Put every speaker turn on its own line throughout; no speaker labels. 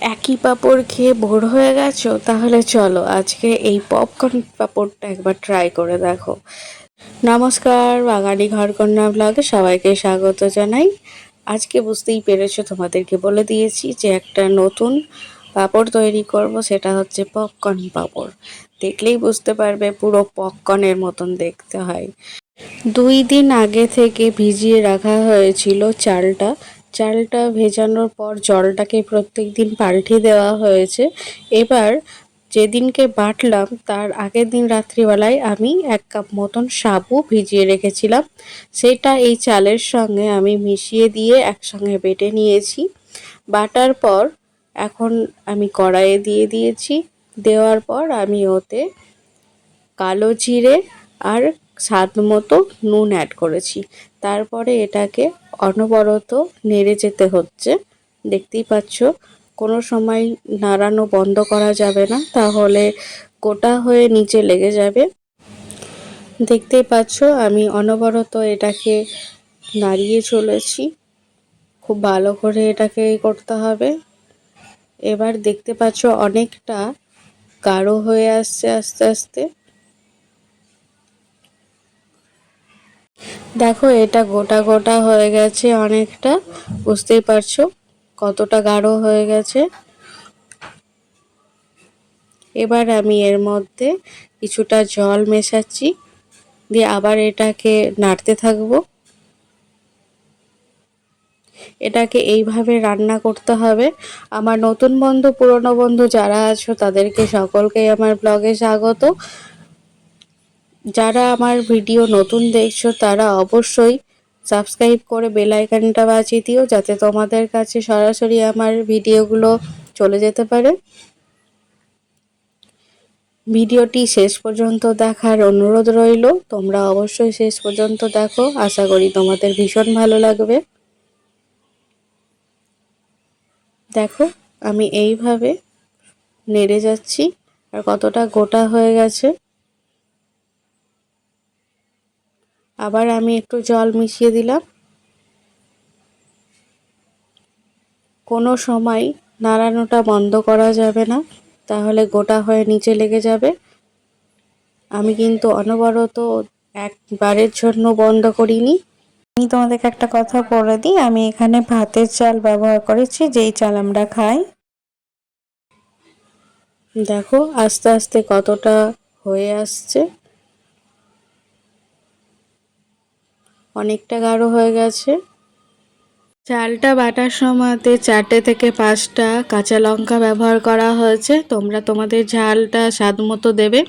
একই পাঁপড় খেয়ে বোর হয়ে গেছো? তাহলে চলো, আজকে এই পপকর্ন পাঁপড়টা একবার ট্রাই করে দেখো। নমস্কার, বাঙালি ঘরকন্যা ব্লগে সবাইকে স্বাগত জানাই। আজকে বুঝতেই পেরেছ, তোমাদেরকে বলে দিয়েছি যে একটা নতুন পাঁপড় তৈরি করব, সেটা হচ্ছে পপকর্ন পাঁপড়। দেখলেই বুঝতে পারবে, পুরো পপকর্নের মতন দেখতে হয়। দুই দিন আগে থেকে ভিজিয়ে রাখা হয়েছিল চালটা। চালটা ভেজানোর পর জলটাকে প্রত্যেক দিন পাল্টে দেওয়া হয়েছে। এবার যেদিনকে বাটলাম, তার আগের দিন রাত্রিবেলায় আমি এক কাপ মতন সাবু ভিজিয়ে রেখেছিলাম। সেটা এই চালের সঙ্গে আমি মিশিয়ে দিয়ে একসঙ্গে বেটে নিয়েছি। বাটার পর এখন আমি কড়াইয়ে দিয়ে দিয়েছি। দেওয়ার পর আমি ওতে কালো জিরে আর স্বাদ মতো নুন অ্যাড করেছি। তারপরে এটাকে অনবরত নেড়ে যেতে হচ্ছে। দেখতেই পাচ্ছ, কোনো সময় নাড়ানো বন্ধ করা যাবে না, তাহলে গোটা হয়ে নিচে লেগে যাবে। দেখতেই পাচ্ছ, আমি অনবরত এটাকে নাড়িয়ে চলেছি। খুব ভালো করে এটাকে করতে হবে। এবার দেখতে পাচ্ছ, অনেকটা গাঢ় হয়ে আসছে আস্তে আস্তে। দেখো, এটা গোটা গোটা হয়ে গেছে অনেকটা। বুঝতেই পারছ কতটা গাঢ় হয়ে গেছে। এবার আমি এর মধ্যে কিছুটা জল মেশাচ্ছি, দিয়ে আবার এটাকে নাড়তে থাকব। এটাকে এইভাবে রান্না করতে হবে। আমার নতুন বন্ধু, পুরনো বন্ধু যারা আছো, তাদেরকে সকলকে আমার ব্লগে স্বাগত। যারা আমার ভিডিও নতুন দেখছ, তারা অবশ্যই সাবস্ক্রাইব করে বেল আইকনটা বাজিয়ে দিও, যাতে তোমাদের কাছে সরাসরি আমার ভিডিওগুলো চলে যেতে পারে। ভিডিওটি শেষ পর্যন্ত দেখার অনুরোধ রইল, তোমরা অবশ্যই শেষ পর্যন্ত দেখো। আশা করি তোমাদের ভীষণ ভালো লাগবে। দেখো, আমি এইভাবে নেড়ে যাচ্ছি, আর কতটা গোটা হয়ে গেছে। আবার আমি একটু জল মিশিয়ে দিলাম। কোনো সময় নাড়ানোটা বন্ধ করা যাবে না, তাহলে গোটা হয়ে নিচে লেগে যাবে। আমি কিন্তু অনবরত একবারের জন্য বন্ধ করিনি। আমি তোমাদেরকে একটা কথা বলে দিই, আমি এখানে ভাতের চাল ব্যবহার করেছি, যেই চাল আমরা খাই। দেখো, আস্তে আস্তে কতটা হয়ে আসছে। অনেকটা গাঢ় হয়ে গেছে। চালটা বাটার সময়তে চারটে থেকে পাঁচটা কাঁচা লঙ্কা ব্যবহার করা হয়েছে। তোমরা তোমাদের ঝালটা স্বাদ মতো দেবে।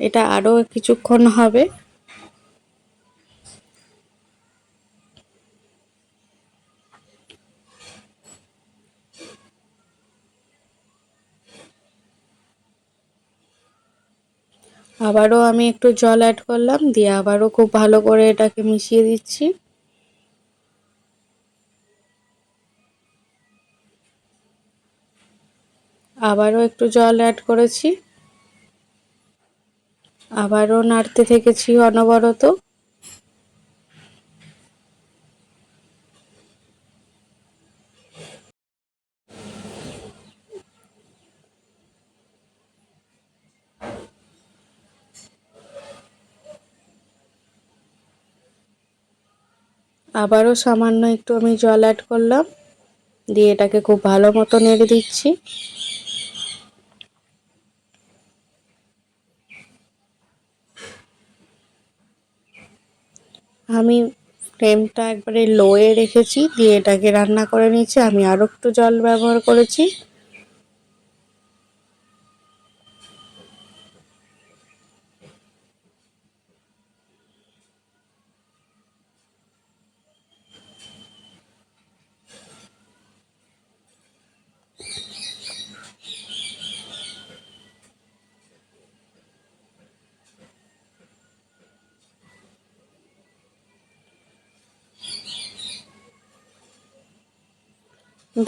এটা আরও কিছুক্ষণ হবে। আবারও আমি একটু জল অ্যাড করলাম, দিয়ে আবারও খুব ভালো করে এটাকে মিশিয়ে দিচ্ছি। আবারও একটু জল অ্যাড করেছি। আবারও নাড়তে থেকেছি অনবরত। আবারও সামান্য একটু আমি জল অ্যাড করলাম। দিয়ে এটাকে খুব ভালো মতো নেড়ে দিচ্ছি। আমি ফ্লেমটা একবারে লোয়ে রেখেছি, দিয়ে এটাকে রান্না করে নিচ্ছি আমি আরও একটু জল ব্যবহার করেছি।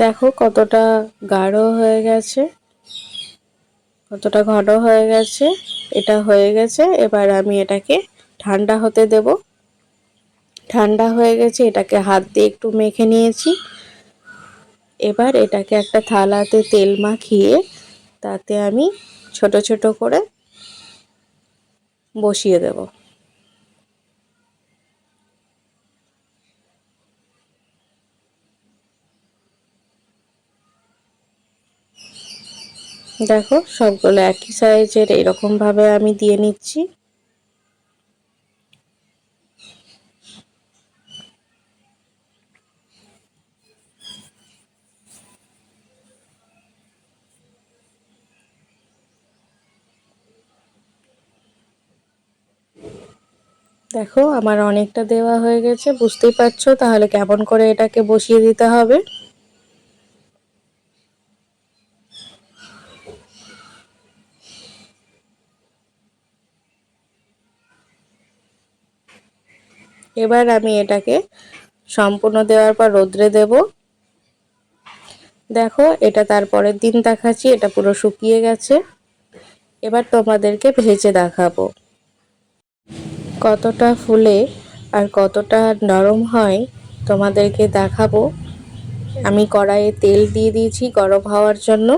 দেখো কতটা গাঢ় হয়ে গেছে, কতটা ঘন হয়ে গেছে, এটা হয়ে গেছে, এবার আমি এটাকে ঠান্ডা হতে দেব। ঠান্ডা হয়ে গেছে, এটাকে হাত দিয়ে একটু মেখে নিয়েছি। এবার এটাকে একটা থালাতে তেল মাখিয়ে তাতে আমি ছোট ছোট করে বসিয়ে দেব। দেখো, সবগুলো একই সাইজের এরকম ভাবে আমি দিয়ে নিচ্ছি। দেখো, আমার অনেকটা দেওয়া হয়ে গেছে, বুঝতেই পারছ? তাহলে কেমন করে এটাকে বসিয়ে দিতে হবে? এবার আমি এটাকে সম্পূর্ণ দেওয়ার পর রোদ্রে দেব। দেখো, এটা তারপরের দিন দেখাচ্ছি, এটা পুরো শুকিয়ে গেছে। এবার তোমাদেরকে ভেজে দেখাবো। কতটা ফুলে আর কতটা নরম হয় তোমাদেরকে দেখাবো। আমি কড়াইয়ে তেল দিয়ে দিয়েছি গরম হওয়ার জন্য।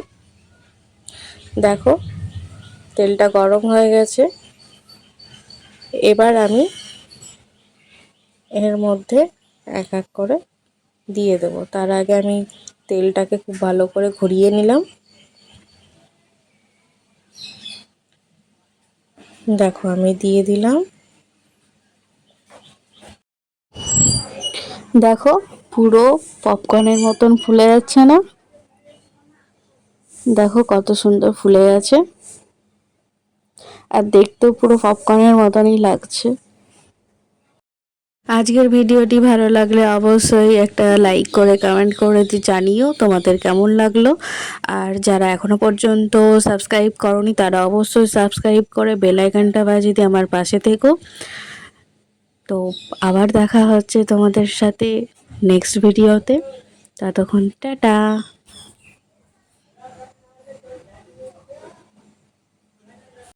দেখো, তেলটা গরম হয়ে গেছে। এবার আমি এর মধ্যে এক এক করে দিয়ে দেবো। তার আগে আমি তেলটাকে খুব ভালো করে ঘুরিয়ে নিলাম। দেখো, আমি দিয়ে দিলাম। দেখো, পুরো পপকর্নের মতন ফুলে যাচ্ছে না? দেখো, কত সুন্দর ফুলে গেছে। আর দেখতেও পুরো পপকর্নের মতনই লাগছে। আজকের ভিডিওটি ভালো লাগলে অবশ্যই একটা লাইক করে কমেন্ট করে জানিও তোমাদের কেমন লাগল। আর যারা এখনও পর্যন্ত সাবস্ক্রাইব করনি, তারা অবশ্যই সাবস্ক্রাইব করে বেল আইকনটা বাজিয়ে দিয়ে আমার পাশে থেকো। তো আবার দেখা হচ্ছে তোমাদের সাথে নেক্সট ভিডিওতে ততক্ষণ, টাটা!